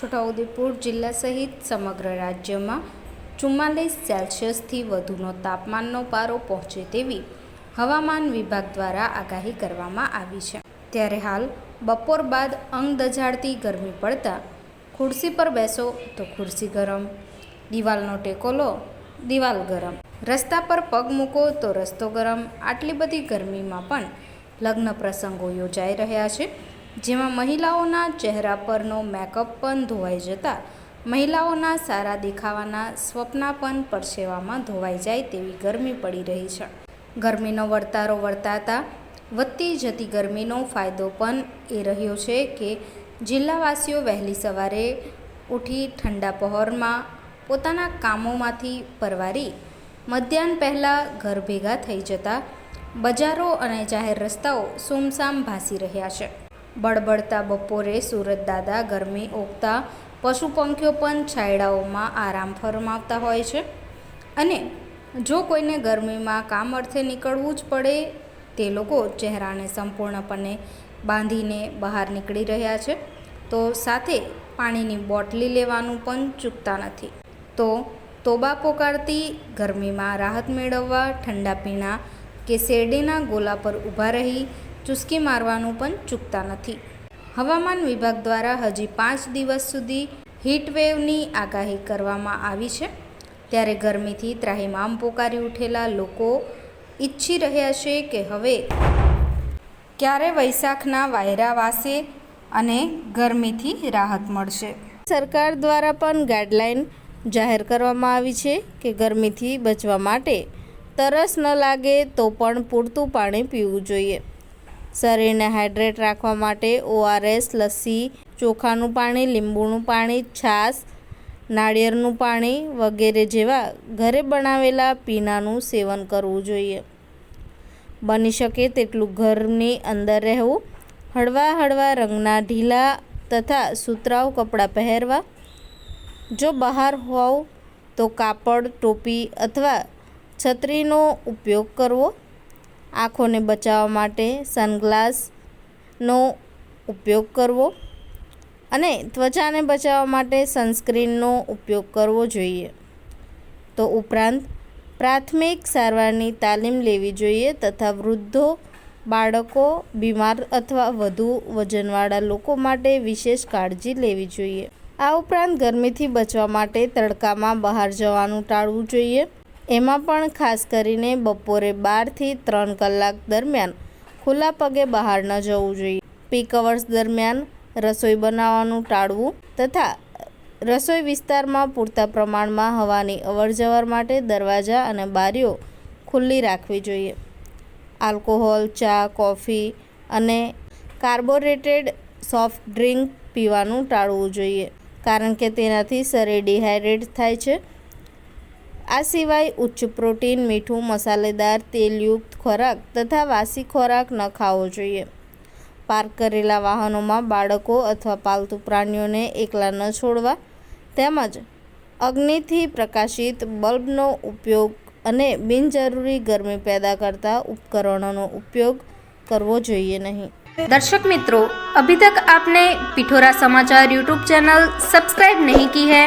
છોટાઉદેપુર જિલ્લા સહિત સમગ્ર રાજ્યમાં ચુમ્માલીસ સેલ્સિયસથી વધુનો તાપમાનનો પારો પહોંચે તેવી હવામાન વિભાગ દ્વારા આગાહી કરવામાં આવી છે. ત્યારે હાલ બપોર બાદ અંગ દઝાડતી ગરમી પડતા ખુરશી પર બેસો તો ખુરશી ગરમ, દિવાલનો ટેકો લો, દિવાલ ગરમ. રસ્તા પર પગ મૂકો તો રસ્તો ગરમ. આટલી બધી ગરમીમાં પણ લગ્ન પ્રસંગો યોજાઈ રહ્યા છે. જેમાં મહિલાઓના ચહેરા પરનો મેકઅપ પણ ધોવાઈ જતા મહિલાઓના સારા દેખાવાના સ્વપ્ના પણ પરસેવામાં ધોવાઈ જાય તેવી ગરમી પડી રહી છે. ગરમીનો વર્તારો વર્તાતા વધતી જતી ગરમીનો ફાયદો પણ એ રહ્યો છે કે જિલ્લાવાસીઓ વહેલી સવારે ઉઠી ઠંડા પહોરમાં પોતાના કામોમાંથી પરવારી મધ્યાહન પહેલાં ઘર ભેગા થઈ જતા બજારો અને જાહેર રસ્તાઓ સુમસામ ભાસી રહ્યા છે. બળબડતા બપોરે સુરત દાદા ગરમી ઓગતા પશુ પંખીઓ પણ છાયડાઓમાં આરામ ફરમાવતા હોય છે. અને જો કોઈને ગરમીમાં કામ અર્થે નીકળવું જ પડે, તે લોકો ચહેરાને સંપૂર્ણપણે બાંધીને બહાર નીકળી રહ્યા છે. તો સાથે પાણીની બોટલી લેવાનું પણ ચૂકતા નથી. તો તોબા પોકારતી ગરમીમાં રાહત મેળવવા ઠંડા પીણા કે શેરડીના ગોલા પર ઊભા રહી ચુસ્કી મારવાનું પણ ચૂકતા નથી. હવામાન વિભાગ દ્વારા હજી પાંચ દિવસ સુધી હીટવેવની આગાહી કરવામાં આવી છે. ત્યારે ગરમીથી ત્રાહિમામ પોકારી ઉઠેલા લોકો ઈચ્છી રહ્યા છે કે હવે ક્યારે વૈશાખના વાયરા વાસે અને ગરમીથી રાહત મળશે. સરકાર દ્વારા પણ ગાઈડલાઈન જાહેર કરવામાં આવી છે કે ગરમીથી બચવા માટે તરસ ન લાગે તો પણ પૂરતું પાણી પીવું જોઈએ. શરીરને હાઇડ્રેટ રાખવા માટે ઓઆરએસ, લસ્સી, ચોખાનું પાણી, લીંબુનું પાણી, છાશ, નાળિયેરનું પાણી વગેરે જેવા ઘરે બનાવેલા પીણાનું સેવન કરવું જોઈએ. બની શકે તેટલું ઘરની અંદર રહેવું. હળવા હળવા રંગના ઢીલા તથા સુતરાઉ કપડાં પહેરવા. જો બહાર હોવ તો કાપડ, ટોપી અથવા છત્રીનો ઉપયોગ કરવો. આંખોને બચાવવા માટે સનગ્લાસનો ઉપયોગ કરવો અને ત્વચાને બચાવવા માટે સનસ્ક્રીનનો ઉપયોગ કરવો જોઈએ. તો ઉપરાંત, પ્રાથમિક સારવારની તાલીમ લેવી જોઈએ તથા વૃદ્ધો, બાળકો, બીમાર અથવા વધુ વજનવાળા લોકો માટે વિશેષ કાળજી લેવી જોઈએ. આ ઉપરાંત ગરમીથી બચવા માટે તડકામાં બહાર જવાનું ટાળવું જોઈએ. એમાં પણ ખાસ કરીને બપોરે બારથી ત્રણ કલાક દરમિયાન ખુલ્લા પગે બહાર ન જવું જોઈએ. પીક અવર્સ દરમિયાન રસોઈ બનાવવાનું ટાળવું તથા રસોઈ વિસ્તારમાં પૂરતા પ્રમાણમાં હવાની અવરજવર માટે દરવાજા અને બારીઓ ખુલ્લી રાખવી જોઈએ. આલ્કોહોલ, ચા, કોફી અને કાર્બોરેટેડ સોફ્ટ ડ્રિંક પીવાનું ટાળવું જોઈએ, કારણ કે તેનાથી શરીર ડિહાઇડ્રેટ થાય છે આ સિવાય ઉચ્ચ પ્રોટીન, મીઠું, મસાલેદાર, તેલયુક્ત ખોરાક તથા વાસી ખોરાક ન ખાવો જોઈએ. પાર્ક કરેલા વાહનોમાં બાળકો અથવા પાલતુ પ્રાણીઓને એકલા ન છોડવા તેમજ અગ્નિથી પ્રકાશિત બલ્બનો ઉપયોગ અને બિનજરૂરી ગરમી પેદા કરતા ઉપકરણોનો ઉપયોગ કરવો જોઈએ નહીં. દર્શક મિત્રો, અભી તક આપને પિઠોરા સમાચાર યુટ્યુબ ચેનલ સબસ્ક્રાઇબ નહીં કી હૈ?